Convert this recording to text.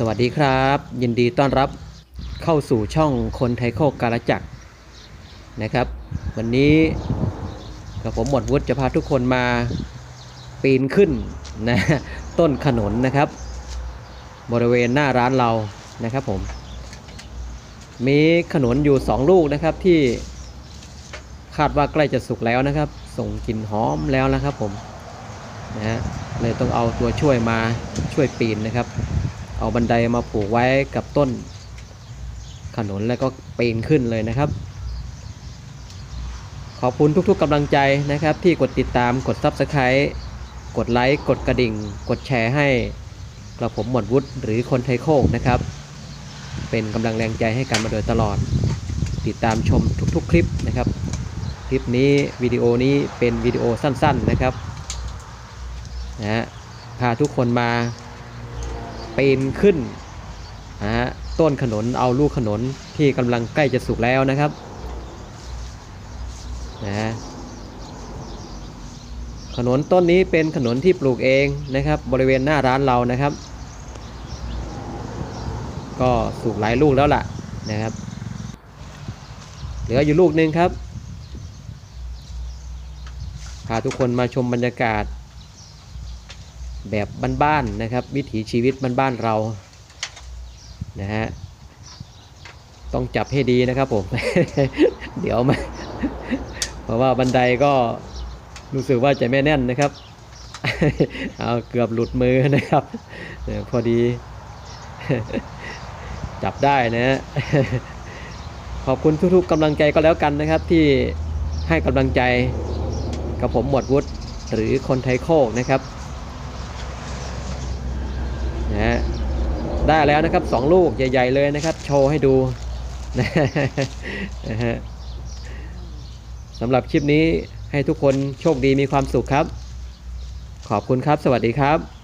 สวัสดีครับ ยินดีต้อนรับเข้าสู่ช่องคนไทยโคกกาลจักรนะครับ วันนี้กับผมหมดวุฒิจะพาทุกคนมาปีนขึ้นนะต้นขนุนนะครับ บริเวณหน้าร้านเรานะครับผม มีขนุนอยู่ 2 ลูกนะครับที่คาดว่าใกล้จะสุกแล้วนะครับ ส่งกลิ่นหอมแล้วนะครับผมนะฮะเลยต้องเอาตัวช่วยมาช่วยปีนนะครับ เอาบันไดมาผูกไว้กับต้น ขนุนแล้วก็ปีนขึ้นเลยนะครับ ขอบคุณทุกๆกำลังใจนะครับ ที่กดติดตามกด Subscribe กดไลค์กดกระดิ่ง กดแชร์ให้กระผมหมวดวุฒิหรือคนไทยโคกนะครับ เป็นกำลังแรงใจให้กันมาโดยตลอด ติดตามชมทุกๆ คลิปนะครับ คลิปนี้วิดีโอนี้เป็นวิดีโอสั้น ๆนะครับนะฮะพาทุกคนมา ปีนขึ้นนะฮะต้นขนุนเอาลูกขนุนที่กำลังใกล้จะสุกแล้วนะครับนะฮะขนุนต้นนี้เป็นขนุนที่ปลูกเองนะครับ บริเวณหน้าร้านเรานะครับ ก็สุกหลายลูกแล้วล่ะนะครับ เหลืออยู่ลูกหนึ่งครับพาทุกคนมาชมบรรยากาศ แบบบ้านๆนะครับ วิถีชีวิตบ้านๆเรานะฮะต้องจับให้ดีนะครับผม เดี๋ยวมาเพราะว่าบันไดก็รู้สึกว่าจะไม่แน่นนะครับเอาเกือบหลุดมือนะครับพอดี จับได้นะฮะขอบคุณทุกๆกำลังใจก็แล้วกันนะครับ ที่ให้กำลังใจกับผมหมวดวุฒิหรือคนไทยโคกนะครับนะฮะ ได้แล้วนะครับสองลูกใหญ่ ๆ เลยนะครับ โชว์ให้ดูนะฮะสำหรับคลิปนี้ให้ทุกคนโชคดีมีความสุขครับ ขอบคุณครับ สวัสดีครับ